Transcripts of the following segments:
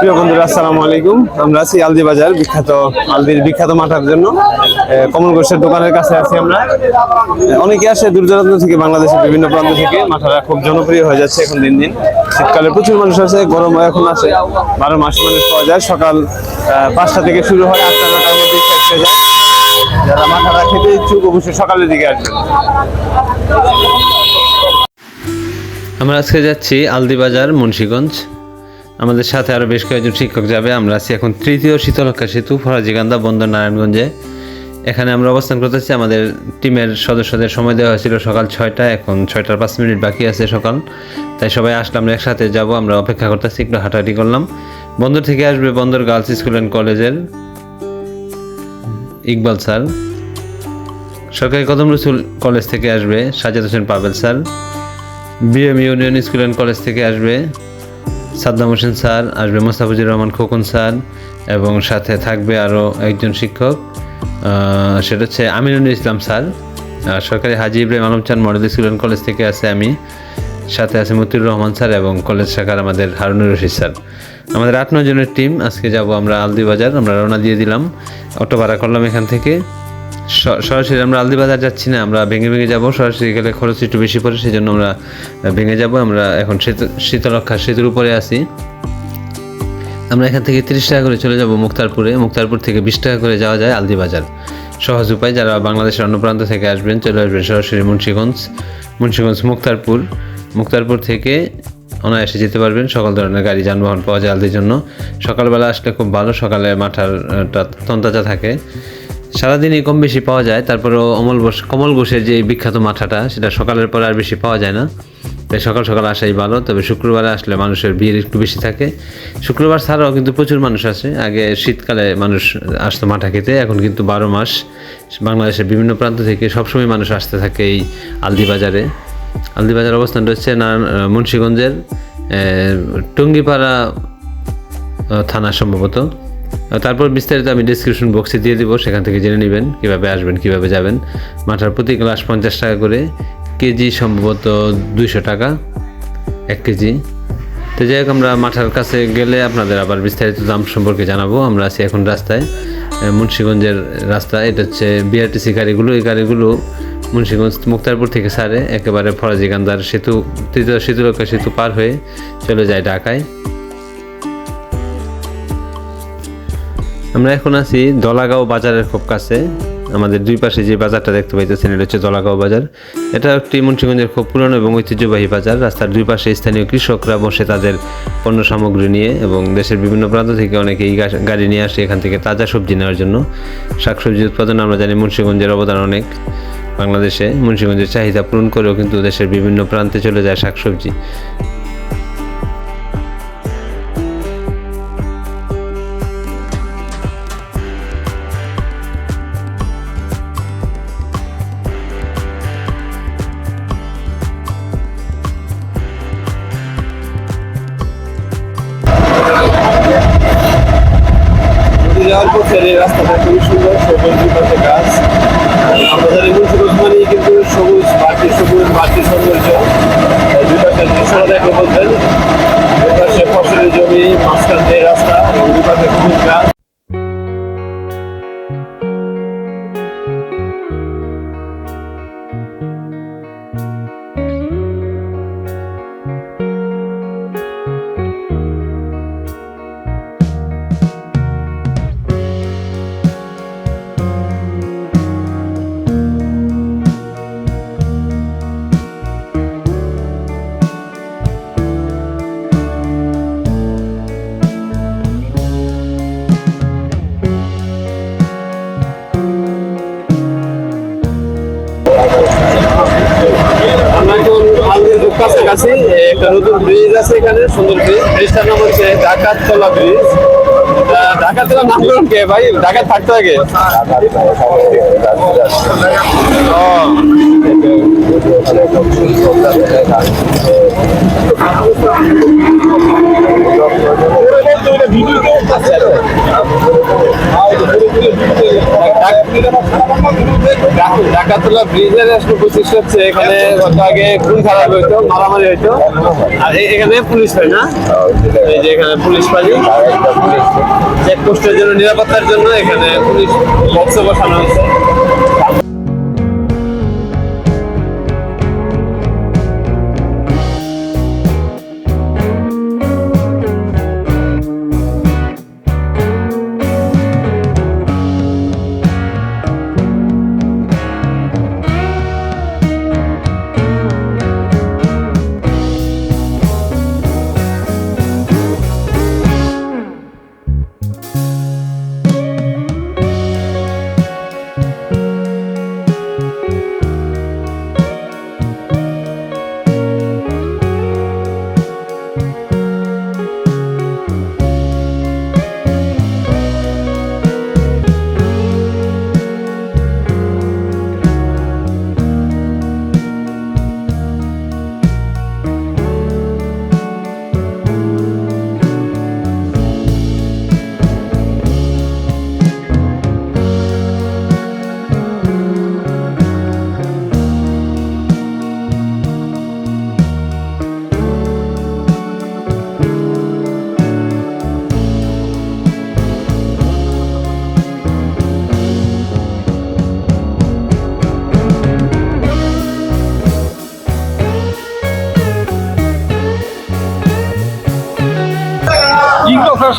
প্রিয় বন্ধুরা, আসসালামু আলাইকুম। আমরা আছি আলদি বাজার, বিখ্যাত আলদির বিখ্যাত মাঠার জন্য। কমল ঘোষের দোকানের কাছে আছি আমরা। অনেকে আসে দূর দূরান্ত থেকে, বাংলাদেশের বিভিন্ন প্রান্ত থেকে। মাঠারা খুব জনপ্রিয় হয়ে যাচ্ছে এখন দিন দিন। শীতকালে প্রচুর মানুষ আছে গরম এখন আসে। বারো মাস মানুষ পাওয়া যায়। সকাল পাঁচটা থেকে শুরু হয়, আটটা নটার মধ্যে শেষ হয়ে যায়। যারা মাঠারা খেতে ইচ্ছুক, অবশ্যই সকালের দিকে আসবেন। আমরা আজকে যাচ্ছি আলদিবাজার মুন্সীগঞ্জ। আমাদের সাথে আরও বেশ কয়েকজন শিক্ষক যাবে। আমরা আছি এখন তৃতীয় শীতলক্ষা সেতু ফরাজিকান্দা বন্দর নারায়ণগঞ্জে। এখানে আমরা অবস্থান করতেছি। আমাদের টিমের সদস্যদের সময় দেওয়া হয়েছিল সকাল ছয়টা, এখন ছয়টার পাঁচ মিনিট বাকি আছে সকাল। তাই সবাই আসলে আমরা একসাথে যাব, আমরা অপেক্ষা করতেছি, একটু হাঁটাহাঁটি করলাম। বন্দর থেকে আসবে বন্দর গার্লস স্কুল অ্যান্ড কলেজের ইকবাল স্যার। সরকারি কদম রসুল কলেজ থেকে আসবে Sajad Hossain Pabel sir. BM union school and college থেকে আসবে সাদ্দাম হোসেন স্যার, আসবে মোস্তাফিজুর রহমান খোকন স্যার, এবং সাথে থাকবে আরও একজন শিক্ষক সেটা হচ্ছে আমিনুল ইসলাম স্যার। সরকারি হাজি ইব্রাহিম আলম চান মডেল স্কুল অ্যান্ড কলেজ থেকে আছে আমি, সাথে আছে মতিউর রহমান স্যার এবং কলেজ শাখার আমাদের হারুনুর রশিদ স্যার। আমাদের আট, নয় জনের টিম আজকে যাব আমরা আলদি বাজার আমরা রওনা দিয়ে দিলাম অটো ভাড়া করলাম এখান থেকে। সরাসরি আমরা আলদি বাজার যাচ্ছি না আমরা ভেঙে ভেঙে যাব। সরাসরি গেলে খরচ একটু বেশি পড়ে সেই জন্য আমরা ভেঙে যাব। আমরা এখন শীত শীতলক্ষা সেতুর উপরে আছি। আমরা এখান থেকে তিরিশ টাকা করে চলে যাব মুক্তারপুরে। মুক্তারপুর থেকে বিশ টাকা করে যাওয়া যায় আলদি বাজার সহজ উপায় যারা বাংলাদেশের অন্য প্রান্ত থেকে আসবেন চলে আসবেন সরাসরি মুন্সীগঞ্জ। মুন্সীগঞ্জ মুক্তারপুর। মুক্তারপুর থেকে অনায়াসে যেতে পারবেন। সকল ধরনের গাড়ি যানবাহন পাওয়া যায় আলদির জন্য। সকালবেলা আসলে খুব ভালো সকালে মাঠার আহ, তন্তাজা থাকে। সারাদিনই কম বেশি পাওয়া যায়, তারপরেও অমল ঘোষ কমল ঘোষের যে বিখ্যাত মাথাটা, সেটা সকালের পরে আর বেশি পাওয়া যায় না। তাই সকাল সকাল আসাই ভালো, তবে শুক্রবারে আসলে মানুষের ভিড় একটু বেশি থাকে। শুক্রবার ছাড়াও কিন্তু প্রচুর মানুষ আসে। আগে শীতকালে মানুষ আসতো মাঠা খেতে, এখন কিন্তু বারো মাস। বাংলাদেশের বিভিন্ন প্রান্ত থেকে সবসময় মানুষ আসতে থাকে এই আলদি বাজারে আলদি বাজার অবস্থানটা হচ্ছে না মুন্সীগঞ্জের টঙ্গিপাড়া থানা সম্ভবত। তারপর বিস্তারিত আমি ডিসক্রিপশন বক্সে দিয়ে দেবো, সেখান থেকে জেনে নেবেন কীভাবে আসবেন, কীভাবে যাবেন। মাঠার প্রতি গ্লাস পঞ্চাশ টাকা করে, কেজি সম্ভবত দুইশো টাকা, এক কেজি। তো যাই হোক, আমরা মাঠার কাছে গেলে আপনাদের আবার বিস্তারিত দাম সম্পর্কে জানাব। আমরা আছি এখন রাস্তায় মুন্সীগঞ্জের রাস্তা। এটা হচ্ছে বিআরটিসি গাড়িগুলো। এই গাড়িগুলো মুন্সীগঞ্জ মুক্তারপুর থেকে সারে একেবারে ফরাজিকান্দার সেতু তৃতীয় সেতুলক্ষা সেতু পার হয়ে চলে যায় ঢাকায়। আমরা এখন আছি দলাগাঁও বাজারের খুব কাছে। আমাদের দুই পাশে যে বাজারটা দেখতে পাইতেছেন, এটা হচ্ছে দলাগাঁও বাজার। এটা একটি মুন্সিগঞ্জের খুব পুরনো এবং ঐতিহ্যবাহী বাজার। রাস্তার দুই পাশে স্থানীয় কৃষকরা বসে তাদের পণ্য সামগ্রী নিয়ে এবং দেশের বিভিন্ন প্রান্ত থেকে অনেকে এই গাড়ি নিয়ে আসে এখান থেকে তাজা সবজি নেওয়ার জন্য। শাকসবজি উৎপাদনে আমরা জানি মুন্সিগঞ্জের অবদান অনেক। বাংলাদেশে মুন্সিগঞ্জের চাহিদা পূরণ করেও কিন্তু দেশের বিভিন্ন প্রান্তে চলে যায় শাকসবজি। রাস্তাটা খুবই সুন্দর সবুজ দুপাশে গাছ। কাছাকাছি একটা নতুন ব্রিজ আছে এখানে, সুন্দর ব্রিজ ব্রিজটার নাম হচ্ছে ডাকাততলা ব্রিজ ডাকাততলা নামকরণ কে ভাই? ডাকাত থাকতো আগে ও। ডাক- ডাকাতলা ব্রিজের আসলে বৈশিষ্ট্য হচ্ছে। এখানে আগে খুন খারাপ হইতো মারামারি হইতো। আর এখানে পুলিশ পাই না? এই যে এখানে পুলিশ পাই চেকপোস্টের জন্য নিরাপত্তার জন্য এখানে পুলিশ বক্স বসানো হয়েছে।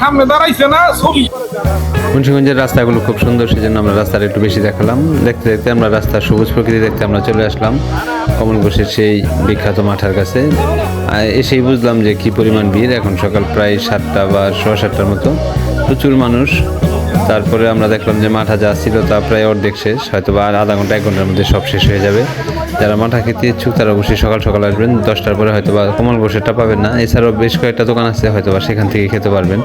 সামনে দাঁড়াইছে না, ছবি মুন্সিগঞ্জের রাস্তাগুলো খুব সুন্দর, সেজন্য আমরা রাস্তাটা একটু বেশি দেখালাম। দেখতে দেখতে আমরা রাস্তার সবুজ প্রকৃতি দেখতে আমরা চলে আসলাম কমল ঘোষের সেই বিখ্যাত মাঠার কাছে। এসেই বুঝলাম যে কি পরিমাণ ভিড়। এখন সকাল প্রায় সাতটা বা সোয়া সাতটার মতো। প্রচুর মানুষ। তারপরে আমরা দেখলাম যে মাঠা যা ছিল তা প্রায় অর্ধেক শেষ। হয়তো বা আধা ঘণ্টা, এক ঘণ্টার মধ্যে সব শেষ হয়ে যাবে। যারা মাঠা খেতে ইচ্ছুক, তারা অবশ্যই সকাল সকাল আসবেন। দশটার পরে হয়তো বা কমল ঘোষেরটা পাবেন না। এছাড়াও বেশ কয়েকটা দোকান আছে হয়তো বা সেখান থেকে খেতে পারবেন।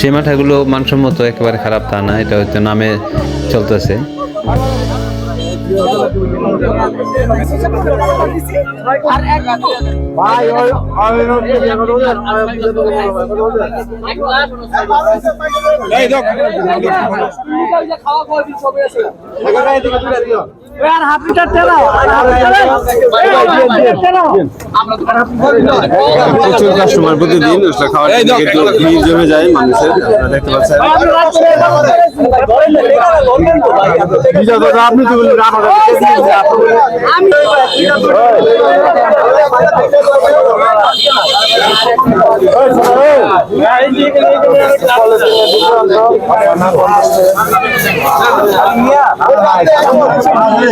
সেই মাঠাগুলো মানসম্মত একেবারে খারাপ তা না, এটা হয়তো নামে চলতেছে। প্রচুর কাস্টমার প্রতিদিন ওটা খাওয়ার কিন্তু ভিড় জমে যায় মানুষের আপনারা দেখতে পাচ্ছেন আপনি তো বললেন হচ্ছে সানা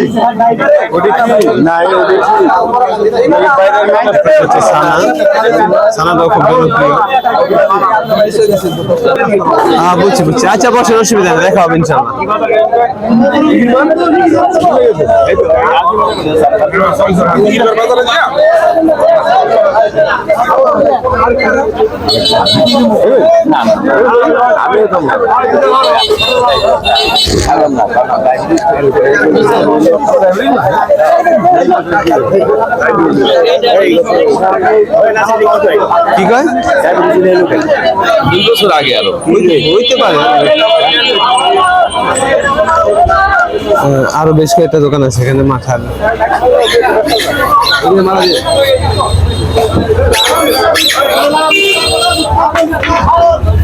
সানাটাও খুব জনপ্রিয় হ্যাঁ বুঝছি বুঝছি। আচ্ছা বসেন অসুবিধা নেই দেখা হবে ইনশাল্লাহ। ঈদের বাজারে যা কি কয়? দুই বছর আগে আরও। হইতে পারে। আরও বেশ কয়েকটা দোকান আছে এখানে মাথার। এই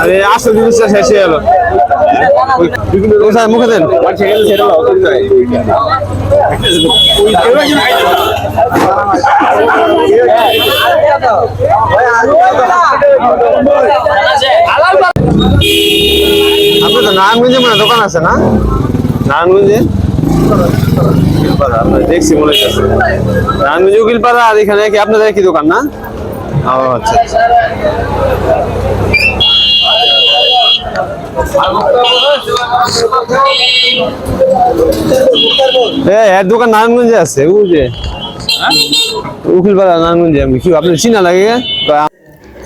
আরে, আসল জিনিসটা শেষ হয়ে গেল। মুখে দেন। আপনার তো নারায়ণগঞ্জে মানে দোকান আছে, না? নারায়ণগঞ্জে? দেখছি মনে হচ্ছে নারায়ণগঞ্জ উকিলপাড়া আর এখানে কি আপনাদের কি দোকান, না? ও আচ্ছা আচ্ছা।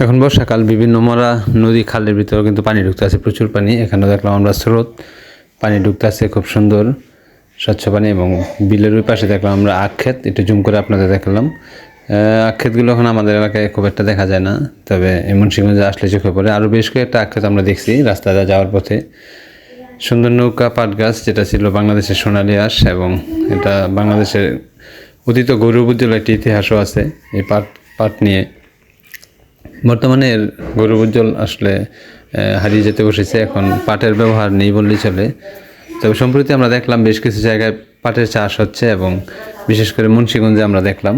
এখন বর্ষাকাল, বিভিন্ন মরা নদী খালের ভিতরে কিন্তু পানি ঢুকতে আছে, প্রচুর পানি। এখানে দেখলাম আমরা স্রোত, পানি ঢুকতে আছে, খুব সুন্দর, স্বচ্ছ পানি এবং বিলের ওই পাশে দেখলাম আমরা আখ আক্ষেত একটু জুম করে আপনাদের দেখালাম। আক্ষেতগুলো এখন আমাদের এলাকায় খুব একটা দেখা যায় না। তবে মুন্সিগঞ্জে আসলে চোখে পড়ে। আরও বেশ কয়েকটা আক্ষেত আমরা দেখছি রাস্তায় যাওয়ার পথে। সুন্দর নৌকা পাট গাছ যেটা ছিল বাংলাদেশের সোনালী আঁশ এবং এটা বাংলাদেশের অতীত গৌরব উজ্জ্বল একটি ইতিহাসও আছে এই পাট পাট নিয়ে। বর্তমানে এর গৌরব উজ্জ্বল আসলে হারিয়ে যেতে বসেছে। এখন পাটের ব্যবহার নেই বললেই চলে। তবে সম্প্রতি আমরা দেখলাম বেশ কিছু জায়গায় পাটের চাষ হচ্ছে এবং বিশেষ করে মুন্সিগঞ্জে আমরা দেখলাম।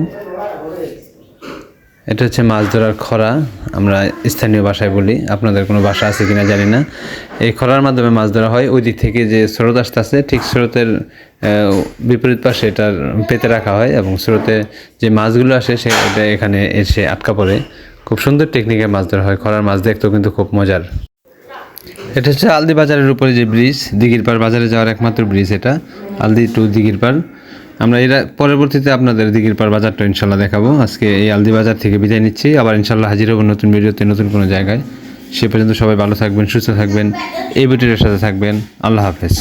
এটা হচ্ছে মাছ ধরার খরা, আমরা স্থানীয় ভাষায় বলি, আপনাদের কোনো ভাষা আছে কিনা জানি না। এই খরার মাধ্যমে মাছ ধরা হয়, ওই দিক থেকে যে স্রোত আসতেছে, ঠিক স্রোতের বিপরীত পাশে এটার পেতে রাখা হয় এবং স্রোতে যে মাছগুলো আসে সেটা এখানে এসে আটকা পড়ে। খুব সুন্দর টেকনিকে মাছ ধরা হয়, খরার মাছ দেখতেও কিন্তু খুব মজার। এটা হচ্ছে আলদি বাজারের উপরে যে ব্রিজ দিঘিরপাড় বাজারে যাওয়ার একমাত্র ব্রিজ এটা, আলদি টু দিঘিরপাড় আমরা এরা পরবর্তীতে আপনাদের দিকের দিঘিরপাড় বাজারটা ইনশাল্লাহ দেখাবো। আজকে এই আলদি বাজার থেকে বিদায় নিচ্ছি। আবার ইনশাল্লাহ হাজির হব নতুন ভিডিওতে নতুন কোনো জায়গায়। সে পর্যন্ত সবাই ভালো থাকবেন, সুস্থ থাকবেন, এই ভিডিওর সাথে থাকবেন। আল্লাহ হাফেজ।